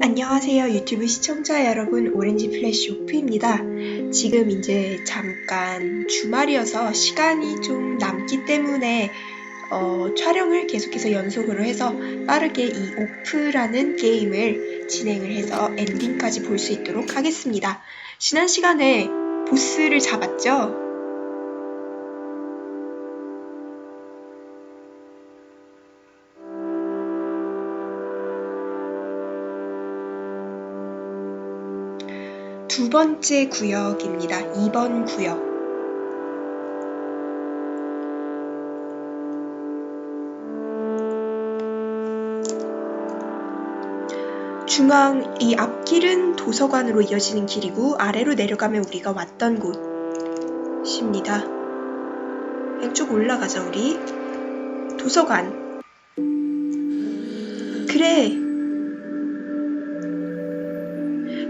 안녕하세요 유튜브 시청자 여러분 오렌지 플래시 오프입니다. 지금 이제 잠깐 주말이어서 시간이 좀 남기 때문에 어, 촬영을 계속해서 연속으로 해서 빠르게 이 오프라는 게임을 진행을 해서 엔딩까지 볼 수 있도록 하겠습니다. 지난 시간에 보스를 잡았죠? 두 번째 구역입니다. 2번 구역. 중앙 이 앞길은 도서관으로 이어지는 길이고 아래로 내려가면 우리가 왔던 곳입니다. 왼쪽 올라가자 우리. 도서관. 그래.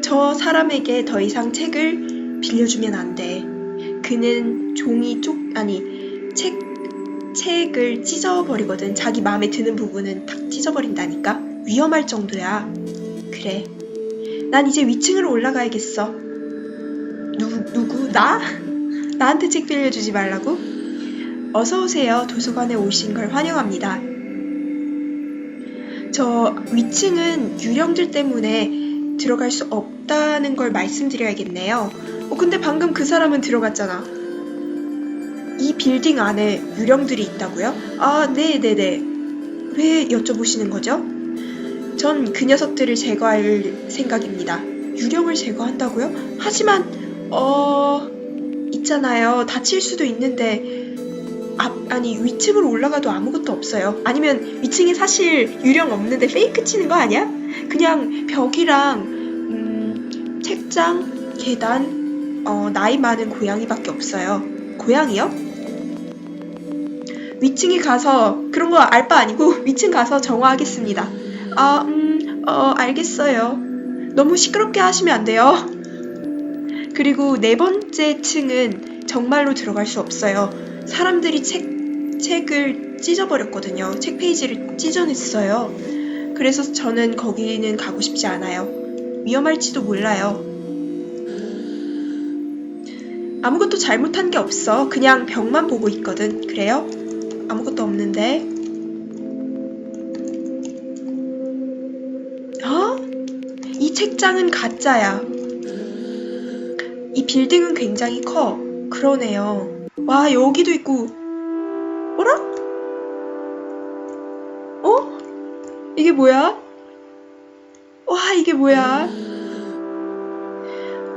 저 사람에게 더 이상 책을 빌려주면 안 돼. 그는 종이 쪽 아니 책 책을 찢어버리거든. 자기 마음에 드는 부분은 탁 찢어버린다니까. 위험할 정도야. 그래. 난 이제 위층으로 올라가야겠어. 누 누구 나? 나한테 책 빌려주지 말라고? 어서 오세요. 도서관에 오신 걸 환영합니다. 저 위층은 유령들 때문에 들어갈 수 없 다는 걸 말씀드려야겠네요. 어, 근데 방금 그 사람은 들어갔잖아. 이 빌딩 안에 유령들이 있다고요? 아, 네네네. 왜 여쭤보시는 거죠? 전 그 녀석들을 제거할 생각입니다. 유령을 제거한다고요? 하지만, 어, 있잖아요. 다칠 수도 있는데, 앞, 아니, 위층으로 올라가도 아무것도 없어요. 아니면 위층에 사실 유령 없는데 페이크 치는 거 아니야? 그냥 벽이랑 음, 책장, 계단, 어, 나이 많은 고양이밖에 없어요. 고양이요? 위층에 가서 그런 거 알 바 아니고 위층 가서 정화하겠습니다. 아, 음, 어, 알겠어요. 너무 시끄럽게 하시면 안 돼요. 그리고 네 번째 층은 정말로 들어갈 수 없어요. 사람들이 책, 책을 찢어버렸거든요. 책 페이지를 찢어냈어요. 그래서 저는 거기는 가고 싶지 않아요. 위험할지도 몰라요. 아무것도 잘못한 게 없어. 그냥 벽만 보고 있거든. 그래요? 아무것도 없는데. 어? 이 책장은 가짜야. 이 빌딩은 굉장히 커. 그러네요. 와, 여기도 있고. 어라? 어? 이게 뭐야? 와, 이게 뭐야?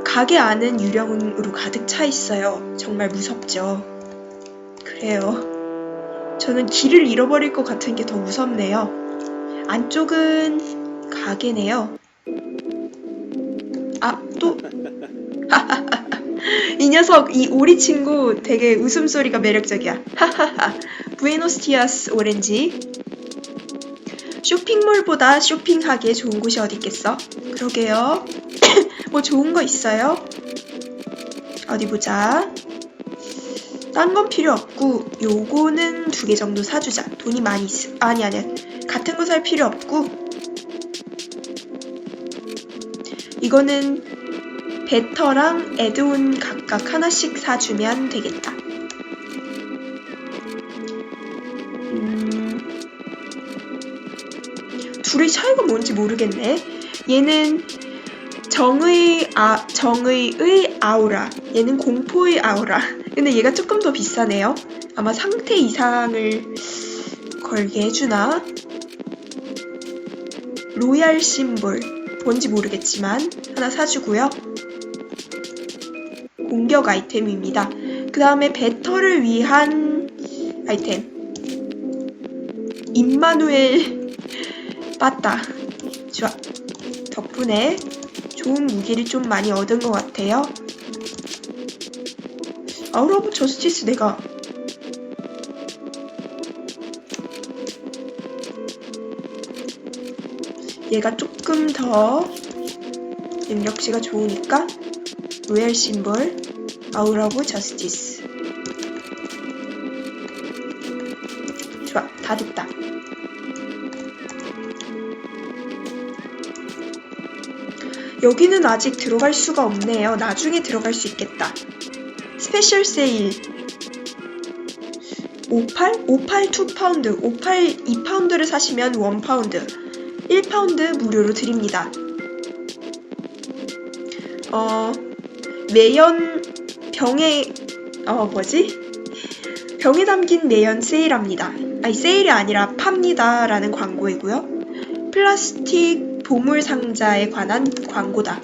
가게 안은 유령으로 가득 차 있어요. 정말 무섭죠. 그래요. 저는 길을 잃어버릴 것 같은 게 더 무섭네요. 안쪽은 가게네요. 아, 또. 이 녀석, 이 오리 친구 되게 웃음소리가 매력적이야. 하하하. 부에노스티아스 오렌지. 쇼핑몰보다 쇼핑하기에 좋은 곳이 어디 있겠어? 그러게요. 뭐 좋은 거 있어요? 어디 보자. 딴 건 필요 없고 요거는 두 개 정도 사주자. 돈이 많이 있어. 아니 아니야. 같은 거 살 필요 없고 이거는 베터랑 에드온 각각 하나씩 사주면 되겠다. 둘의 차이가 뭔지 모르겠네. 얘는 정의 아 정의의 아우라. 얘는 공포의 아우라. 근데 얘가 조금 더 비싸네요. 아마 상태 이상을 걸게 해주나? 로얄 심볼. 뭔지 모르겠지만 하나 사주고요. 공격 아이템입니다. 그 다음에 배터를 위한 아이템. 임마누엘 빠따. 좋아. 덕분에 좋은 무기를 좀 많이 얻은 것 같아요. 아우라 오브 저스티스 내가 얘가 조금 더 능력치가 좋으니까 로얄 심볼 아우라 오브 저스티스 여기는 아직 들어갈 수가 없네요. 나중에 들어갈 수 있겠다. 스페셜 세일 58? 58 2파운드 58 2파운드를 사시면 1파운드 1파운드 무료로 드립니다. 어 매연 병에 어 뭐지? 병에 담긴 매연 세일합니다. 아니 세일이 아니라 팝니다 라는 광고이고요. 플라스틱 보물 상자에 관한 광고다.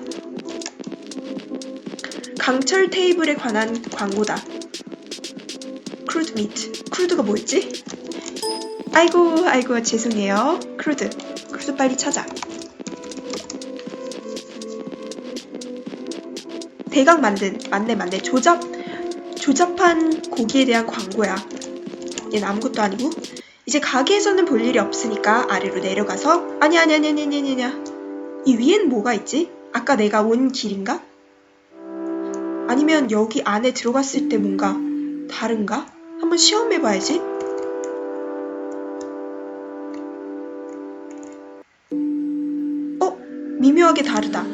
강철 테이블에 관한 광고다. 크루드 미트. 크루드가 뭐였지? 아이고, 아이고, 죄송해요. 크루드. 크루드 빨리 찾아. 대강 만든, 맞네, 맞네. 조잡, 조잡한 고기에 대한 광고야. 얘는 아무것도 아니고. 이제 가게에서는 볼 일이 없으니까 아래로 내려가서, 아니, 아니, 아니, 아니, 아니, 아니. 이 위엔 뭐가 있지? 아까 내가 온 길인가? 아니면 여기 안에 들어갔을 때 뭔가 다른가? 한번 시험해 봐야지. 어? 미묘하게 다르다.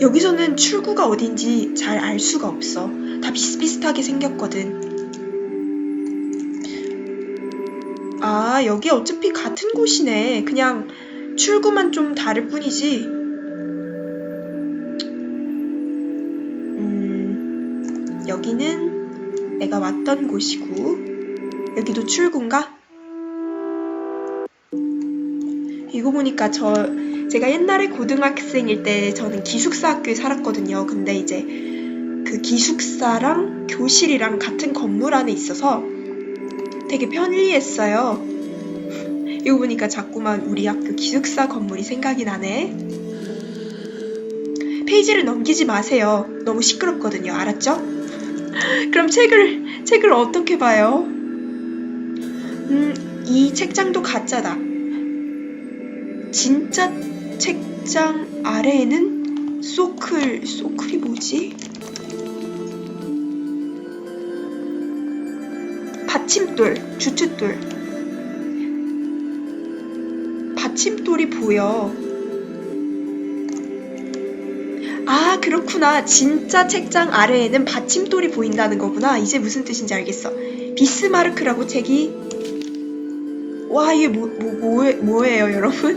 여기서는 출구가 어딘지 잘 알 수가 없어. 다 비슷비슷하게 생겼거든. 아, 여기 어차피 같은 곳이네. 그냥 출구만 좀 다를 뿐이지. 음, 여기는 내가 왔던 곳이고, 여기도 출구인가? 이거 보니까 저, 제가 옛날에 고등학생일 때 저는 기숙사 학교에 살았거든요. 근데 이제 그 기숙사랑 교실이랑 같은 건물 안에 있어서 되게 편리했어요. 이거 보니까 자꾸만 우리 학교 기숙사 건물이 생각이 나네. 페이지를 넘기지 마세요. 너무 시끄럽거든요. 알았죠? 그럼 책을, 책을 어떻게 봐요? 음, 이 책장도 가짜다. 진짜 책장 아래에는 소클, 소클이 뭐지? 받침돌, 주춧돌. 받침돌이 보여. 아, 그렇구나. 진짜 책장 아래에는 받침돌이 보인다는 거구나. 이제 무슨 뜻인지 알겠어. 비스마르크라고 책이 와, 이게 뭐, 뭐, 뭐, 뭐예요, 여러분?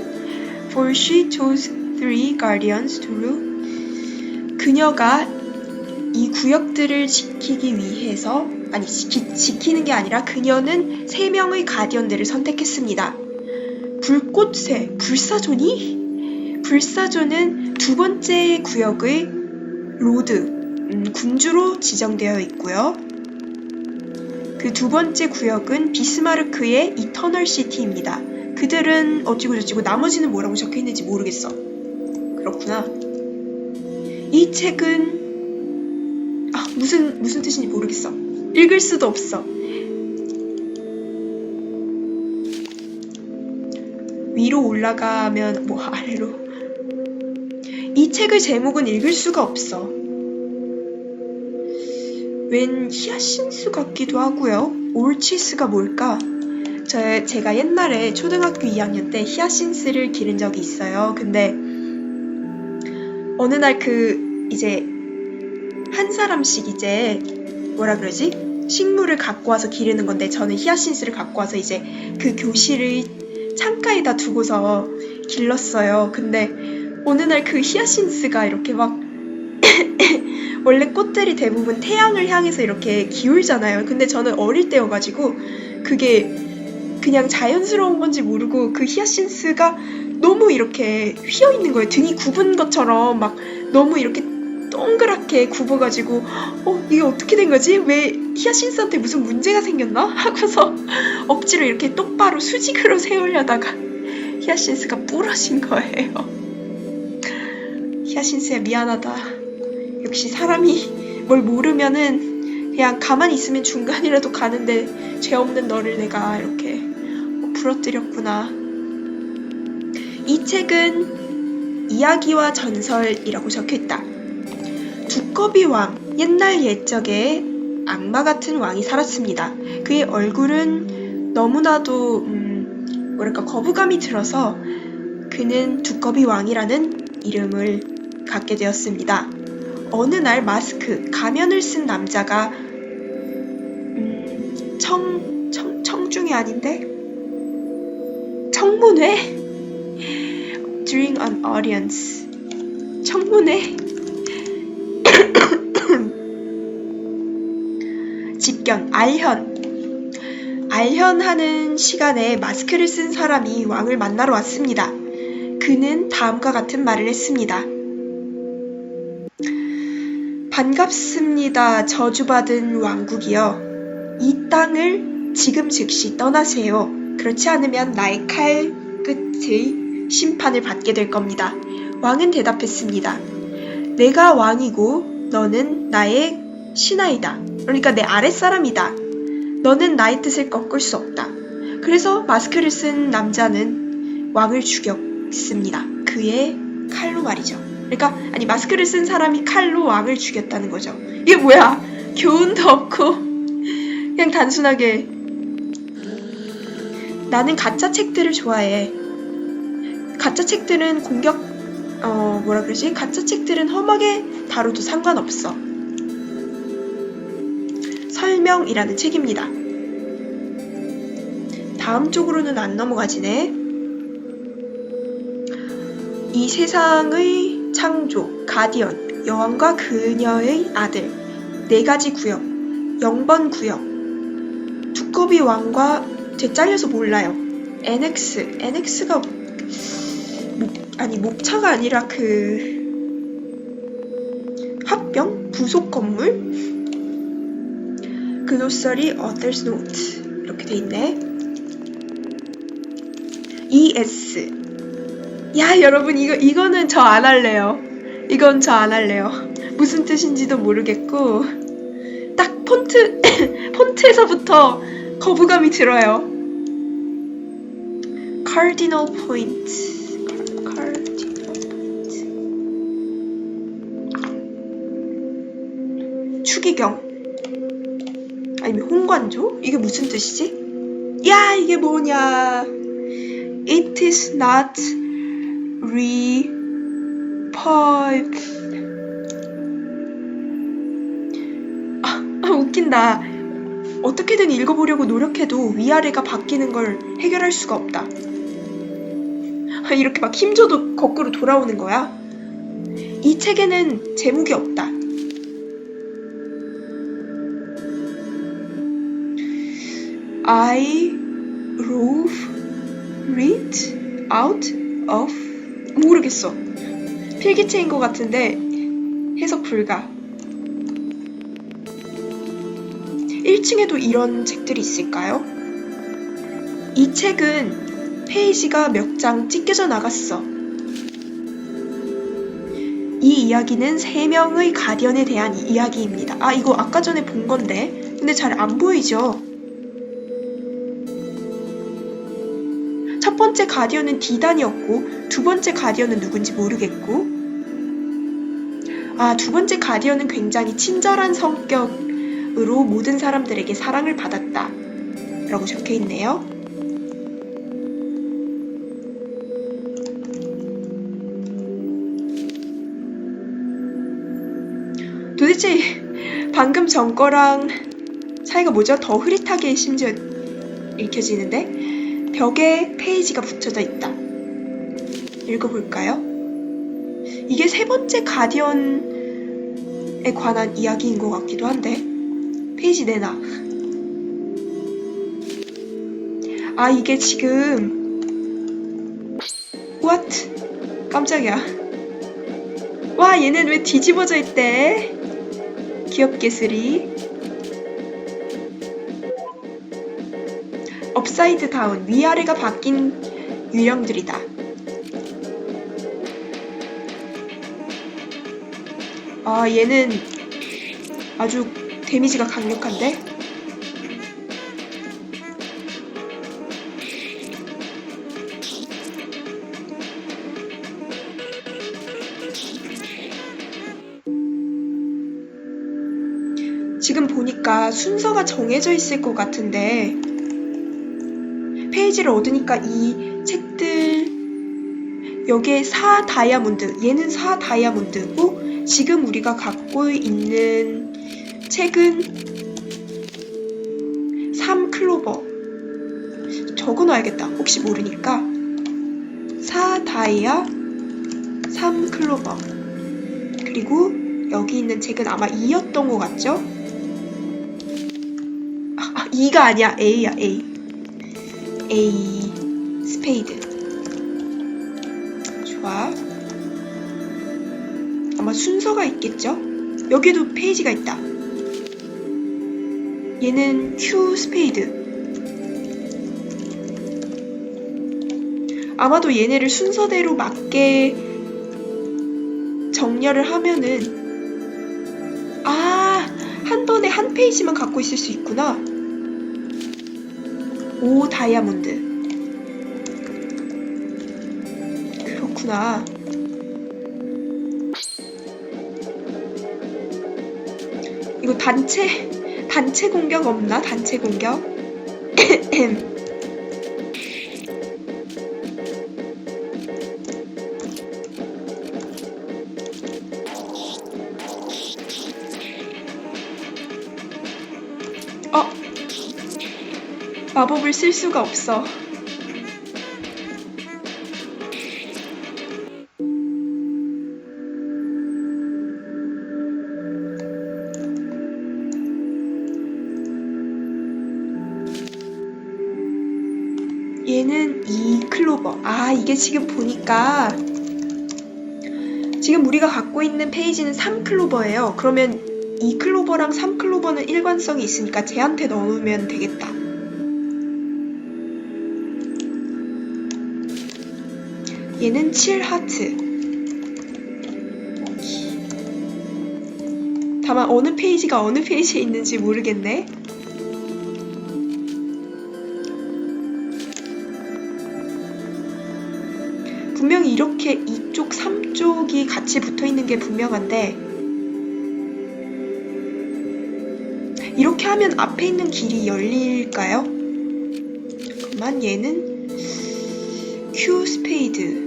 For she chose three guardians to rule. 그녀가 이 구역들을 지키기 위해서 아니 지키, 지키는 게 아니라 그녀는 세 명의 가디언들을 선택했습니다. 불꽃새 불사조니? 불사조는 두 번째 구역의 로드 음, 군주로 지정되어 있고요. 그 두 번째 구역은 비스마르크의 이터널 시티입니다. 그들은 어찌고 저찌고 나머지는 뭐라고 적혀 있는지 모르겠어. 그렇구나. 이 책은 아 무슨 무슨 뜻인지 모르겠어. 읽을 수도 없어. 위로 올라가면 뭐 아래로. 이 책의 제목은 읽을 수가 없어. 웬 히아신스 같기도 하고요. 올치스가 뭘까? 저 제가 옛날에 초등학교 2학년 때 히아신스를 기른 적이 있어요. 근데 어느 날 그 이제 한 사람씩 이제 뭐라 그러지? 식물을 갖고 와서 기르는 건데 저는 히아신스를 갖고 와서 이제 그 교실의 창가에다 두고서 길렀어요. 근데 어느 날 그 히아신스가 이렇게 막 원래 꽃들이 대부분 태양을 향해서 이렇게 기울잖아요. 근데 저는 어릴 때여가지고 그게 그냥 자연스러운 건지 모르고 그 히아신스가 너무 이렇게 휘어 있는 거예요. 등이 굽은 것처럼 막 너무 이렇게 동그랗게 굽어가지고 어 이게 어떻게 된 거지? 왜 히아신스한테 무슨 문제가 생겼나? 하고서 억지로 이렇게 똑바로 수직으로 세우려다가 히아신스가 부러진 거예요. 히아신스야 미안하다. 역시 사람이 뭘 모르면은 그냥 가만히 있으면 중간이라도 가는데 죄 없는 너를 내가 이렇게 부러뜨렸구나. 이 책은 이야기와 전설이라고 적혀 있다. 두꺼비 왕, 옛날 옛적에 악마 같은 왕이 살았습니다. 그의 얼굴은 너무나도 음, 뭐랄까 거부감이 들어서 그는 두꺼비 왕이라는 이름을 갖게 되었습니다. 어느 날 마스크, 가면을 쓴 남자가 음, 청, 청, 청중이 아닌데? 청문회? During an audience. 청문회? 직견, 알현. 알현하는 시간에 마스크를 쓴 사람이 왕을 만나러 왔습니다. 그는 다음과 같은 말을 했습니다. 반갑습니다. 저주받은 왕국이여. 이 땅을 지금 즉시 떠나세요. 그렇지 않으면 나의 칼 끝의 심판을 받게 될 겁니다. 왕은 대답했습니다. 내가 왕이고 너는 나의 신하이다. 그러니까 내 아랫사람이다. 너는 나의 뜻을 꺾을 수 없다. 그래서 마스크를 쓴 남자는 왕을 죽였습니다. 그의 칼로 말이죠. 그러니까 아니 마스크를 쓴 사람이 칼로 왕을 죽였다는 거죠. 이게 뭐야? 교훈도 없고 그냥 단순하게 나는 가짜 책들을 좋아해. 가짜 책들은 공격 어 뭐라 그러지? 가짜 책들은 험하게 다뤄도 상관없어. 설명이라는 책입니다. 다음 쪽으로는 안 넘어가지네. 이 세상의 창조, 가디언, 여왕과 그녀의 아들, 네 가지 구역, 0번 구역, 두꺼비 왕과 되잘려서 몰라요. NX, NX가 목, 아니 목차가 아니라 그 합병? 부속 건물? 글로서리 Author's Note 이렇게 돼 있네. ES 야 여러분 이거 이거는 저 안 할래요. 이건 저 안 할래요. 무슨 뜻인지도 모르겠고 딱 폰트 폰트에서부터 거부감이 들어요. Cardinal Point 아니면 홍관조? 이게 무슨 뜻이지? 야 이게 뭐냐? It is not re pub 아, 아 웃긴다. 어떻게든 읽어보려고 노력해도 위아래가 바뀌는 걸 해결할 수가 없다. 아, 이렇게 막 힘줘도 거꾸로 돌아오는 거야? 이 책에는 제목이 없다 I rove read out of 모르겠어. 필기체인 것 같은데 해석 불가. 1층에도 이런 책들이 있을까요? 이 책은 페이지가 몇 장 찢겨져 나갔어. 이 이야기는 세 명의 가디언에 대한 이야기입니다. 아, 이거 아까 전에 본 건데. 근데 잘 안 보이죠? 번째 가디언은 디단이었고 두 번째 가디언은 누군지 모르겠고 아, 두 번째 가디언은 굉장히 친절한 성격으로 모든 사람들에게 사랑을 받았다. 라고 적혀 있네요. 도대체 방금 전 거랑 차이가 뭐죠? 더 흐릿하게 심지어 읽혀지는데 벽에 페이지가 붙여져 있다. 읽어볼까요? 이게 세 번째 가디언에 관한 이야기인 것 같기도 한데 페이지 내놔. 아 이게 지금 what? 깜짝이야. 와 얘는 왜 뒤집어져 있대? 귀엽게 쓰리. 업사이드 다운 위아래가 바뀐 유형들이다. 아 얘는 아주 데미지가 강력한데? 지금 보니까 순서가 정해져 있을 것 같은데 페이지를 얻으니까 이 책들 여기에 4 다이아몬드, 얘는 4 다이아몬드고 지금 우리가 갖고 있는 책은 3 클로버. 적어놔야겠다. 혹시 모르니까. 4 다이아, 3 클로버. 그리고 여기 있는 책은 아마 2였던 것 같죠? 아, 2가 아니야. A야, A. A. 스페이드. 좋아. 아마 순서가 있겠죠? 여기에도 페이지가 있다. 얘는 Q 스페이드. 아마도 얘네를 순서대로 맞게 정렬을 하면은 아, 한 번에 한 페이지만 갖고 있을 수 있구나. 오 다이아몬드. 그렇구나. 이거 단체 단체 공격 없나? 단체 공격? 마법을 쓸 수가 없어. 얘는 이 클로버. 아, 이게 지금 보니까 지금 우리가 갖고 있는 페이지는 3클로버예요. 그러면 이 클로버랑 3클로버는 일관성이 있으니까 쟤한테 넣으면 되겠다. 얘는 7하트. 다만 어느 페이지가 어느 페이지에 있는지 모르겠네. 분명히 이렇게 이쪽 3쪽이 같이 붙어 있는 게 분명한데 이렇게 하면 앞에 있는 길이 열릴까요? 잠깐만 얘는 Q 스페이드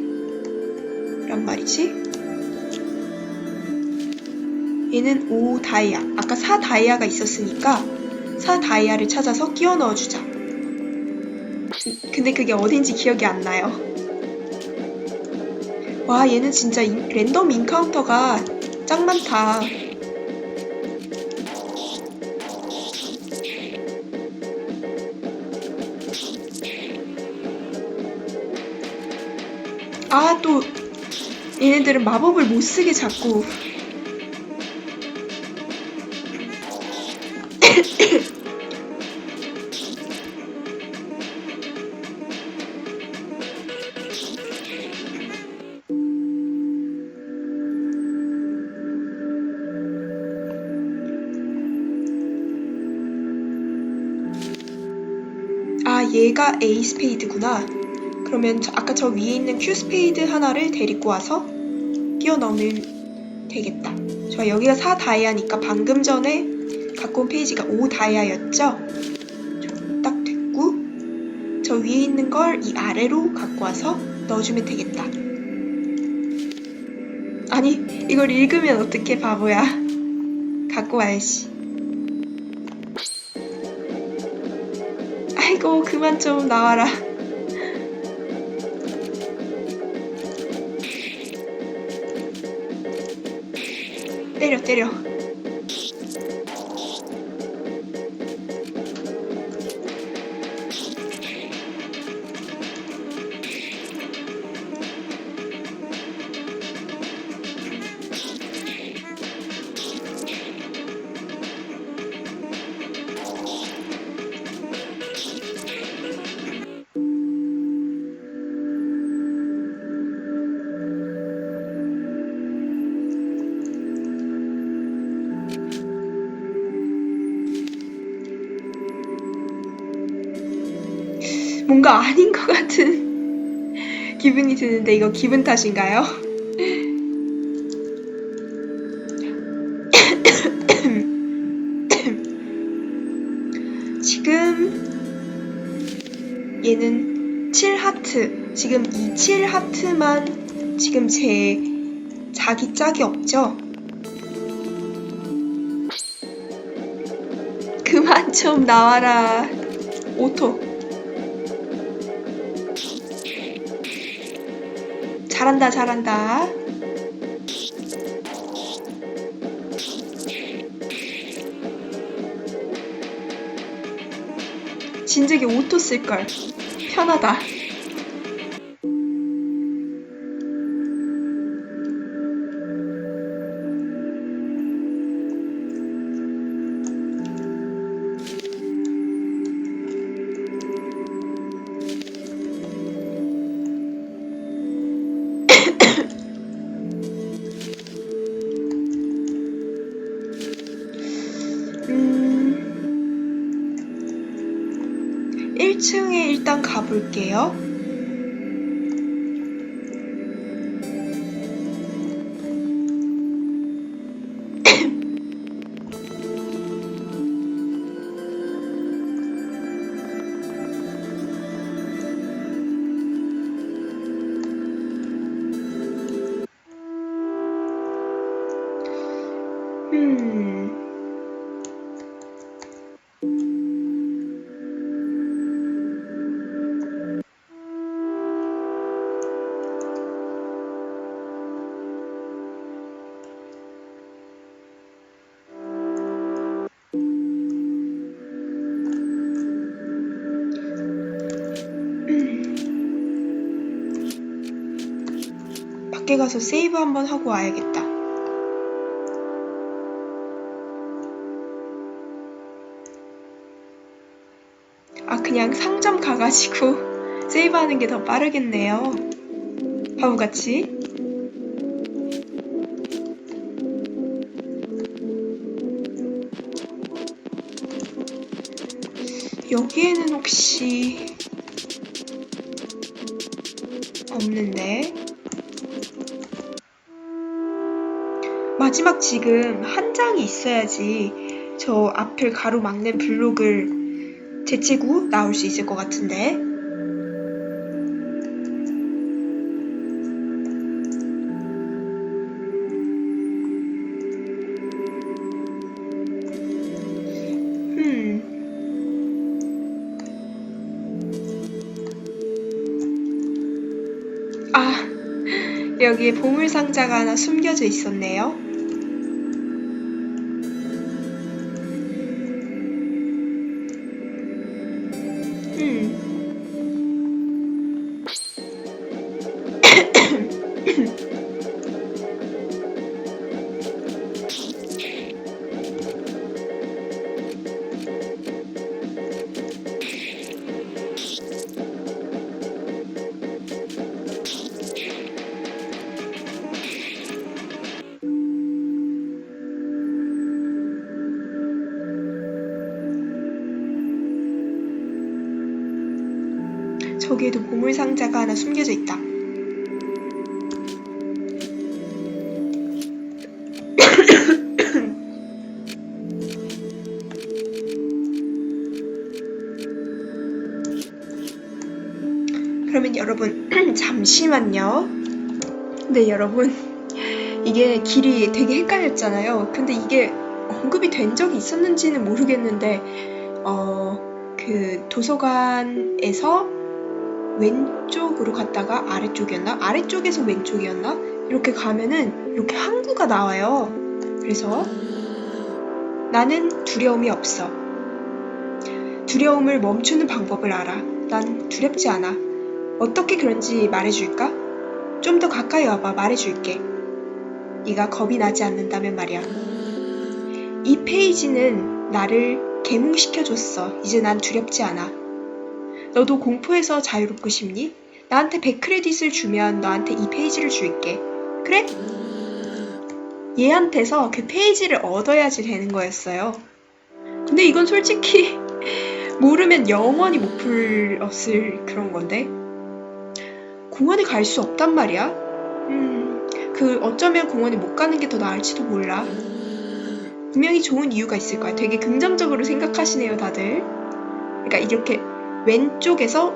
얘는 5 다이아. 아까 4 다이아가 있었으니까 4 다이아를 찾아서 끼워 넣어주자. 근데 그게 어딘지 기억이 안 나요. 와 얘는 진짜 인- 랜덤 인카운터가 짱 많다. 아 또 얘네들은 마법을 못 쓰게 자꾸 A 스페이드구나 그러면 저- 아까 저 위에 있는 Q 스페이드 하나를 데리고 와서 끼워 넣으면 되겠다. 좋아, 여기가 4 다이아니까 방금 전에 갖고 온 페이지가 5 다이아였죠? 딱 됐고, 저 위에 있는 걸 이 아래로 갖고 와서 넣어주면 되겠다. 아니, 이걸 읽으면 어떻게 바보야. 갖고 와야지. 그만 좀 나와라. 때려 때려 뭔가 아닌 것 같은 기분이 드는데 이거 기분 탓인가요? 지금 얘는 7하트 지금 이 7하트만 지금 제 자기 짝이 없죠? 그만 좀 나와라. 오토. 잘한다, 잘한다. 진즉에 오토 쓸걸. 편하다. 밖에 가서 세이브 한번 하고 와야겠다. 그냥 상점 가가지고 세이브하는 게 더 빠르겠네요. 바보같이. 여기에는 혹시 없는데? 마지막 지금 한 장이 있어야지 저 앞을 가로막는 블록을 재치고 나올 수 있을 것 같은데. 음. 아, 여기에 보물 상자가 하나 숨겨져 있었네요. 저기에도 보물 상자가 하나 숨겨져 있다. 그러면 여러분 잠시만요. 네 여러분 이게 길이 되게 헷갈렸잖아요. 근데 이게 언급이 된 적이 있었는지는 모르겠는데 어 그 도서관에서 왼쪽으로 갔다가 아래쪽이었나? 아래쪽에서 왼쪽이었나? 이렇게 가면은 이렇게 항구가 나와요. 그래서 나는 두려움이 없어. 두려움을 멈추는 방법을 알아. 난 두렵지 않아. 어떻게 그런지 말해줄까? 좀 더 가까이 와봐. 말해줄게. 네가 겁이 나지 않는다면 말이야. 이 페이지는 나를 개몽시켜줬어. 이제 난 두렵지 않아. 너도 공포에서 자유롭고 싶니? 나한테 100크레딧을 주면 너한테 이 페이지를 줄게. 그래? 얘한테서 그 페이지를 얻어야지 되는 거였어요. 근데 이건 솔직히 모르면 영원히 못 풀었을 그런 건데. 공원에 갈 수 없단 말이야? 음, 그 어쩌면 공원에 못 가는 게 더 나을지도 몰라. 분명히 좋은 이유가 있을 거야. 되게 긍정적으로 생각하시네요, 다들. 그러니까 이렇게 왼쪽에서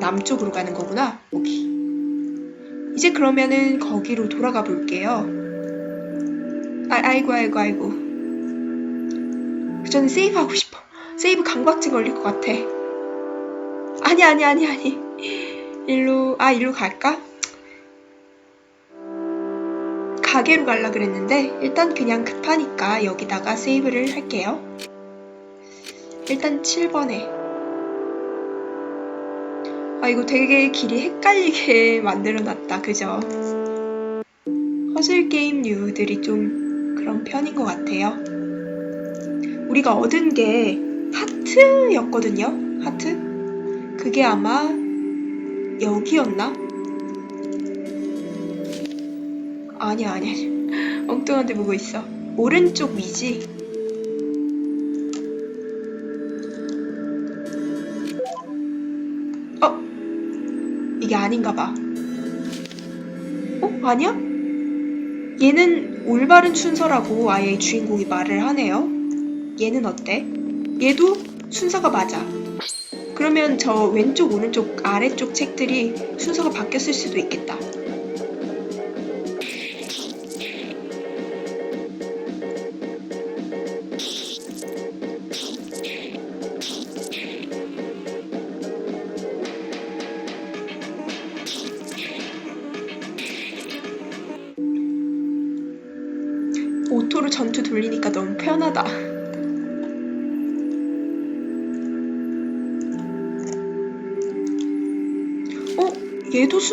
남쪽으로 가는 거구나. 오케이. 이제 그러면은 거기로 돌아가 볼게요. 아, 아이고, 아이고, 아이고. 저는 세이브 하고 싶어. 세이브 강박증 걸릴 것 같아. 아니, 아니, 아니, 아니. 일로, 아, 일로 갈까? 가게로 갈라 그랬는데, 일단 그냥 급하니까 여기다가 세이브를 할게요. 일단 7번에. 아, 이거 되게 길이 헷갈리게 만들어놨다. 그죠? 퍼즐 게임 류들이 좀 그런 편인 것 같아요. 우리가 얻은 게 하트였거든요. 하트? 그게 아마 여기였나? 아니야, 아니야. 엉뚱한 데 보고 있어. 오른쪽 위지? 이게 아닌가 봐. 어? 아니야? 얘는 올바른 순서라고 아예 주인공이 말을 하네요. 얘는 어때? 얘도 순서가 맞아. 그러면 저 왼쪽, 오른쪽, 아래쪽 책들이 순서가 바뀌었을 수도 있겠다.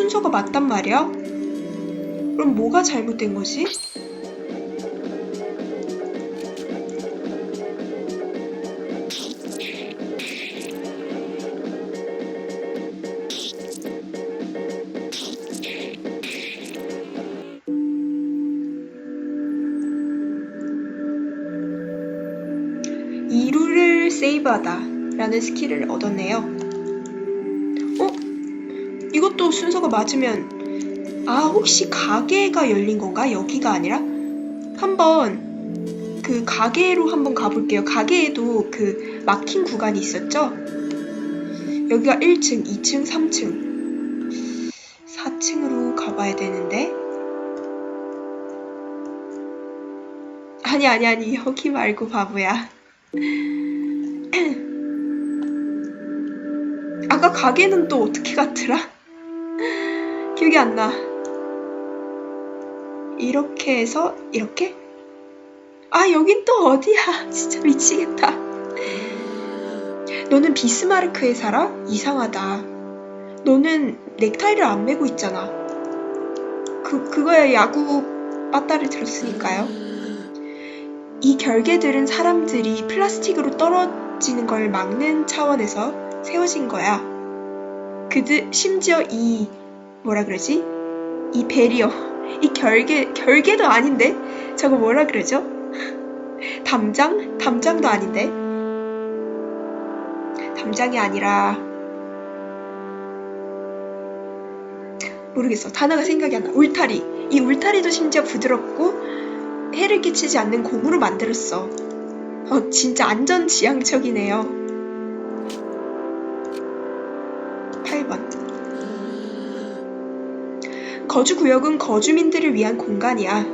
순서가 맞단 말이야? 그럼 뭐가 잘못된 거지? 이루를 세이브하다 라는 스킬을 얻었네요. 어? 이것도 순서가 맞으면 아 혹시 가게가 열린 건가? 여기가 아니라? 한번 그 가게로 한번 가볼게요. 가게에도 그 막힌 구간이 있었죠? 여기가 1층, 2층, 3층 4층으로 가봐야 되는데 아니 아니 아니 여기 말고 바보야 아까 가게는 또 어떻게 갔더라? 기억이 안 나. 이렇게 해서 이렇게? 아 여긴 또 어디야? 진짜 미치겠다. 너는 비스마르크에 살아? 이상하다. 너는 넥타이를 안 매고 있잖아. 그 그거야 야구 빠따를 들었으니까요. 이 결계들은 사람들이 플라스틱으로 떨어지는 걸 막는 차원에서 세워진 거야. 그들 심지어 이 뭐라 그러지? 이 베리어, 이 결계 결계도 아닌데 저거 뭐라 그러죠? 담장? 담장도 아닌데 담장이 아니라 모르겠어 단어가 생각이 안 나. 울타리 이 울타리도 심지어 부드럽고 해를 끼치지 않는 고무로 만들었어. 어, 진짜 안전지향적이네요. 8번. 거주구역은 거주민들을 위한 공간이야.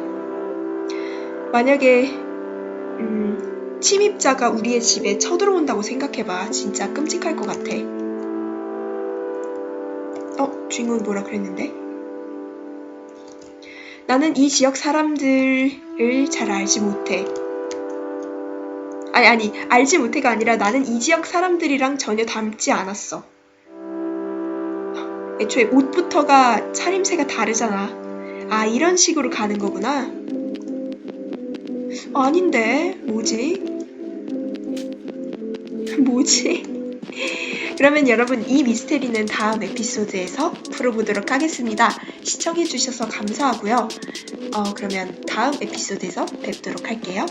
만약에, 음, 침입자가 우리의 집에 쳐들어온다고 생각해봐. 진짜 끔찍할 것 같아. 어, 주인공이 뭐라 그랬는데? 나는 이 지역 사람들을 잘 알지 못해. 아니, 아니, 알지 못해가 아니라 나는 이 지역 사람들이랑 전혀 닮지 않았어. 애초에 옷부터가 차림새가 다르잖아. 아, 이런 식으로 가는 거구나. 아닌데, 뭐지? 뭐지? 그러면 여러분 이 미스테리는 다음 에피소드에서 풀어보도록 하겠습니다. 시청해주셔서 감사하고요. 어, 그러면 다음 에피소드에서 뵙도록 할게요.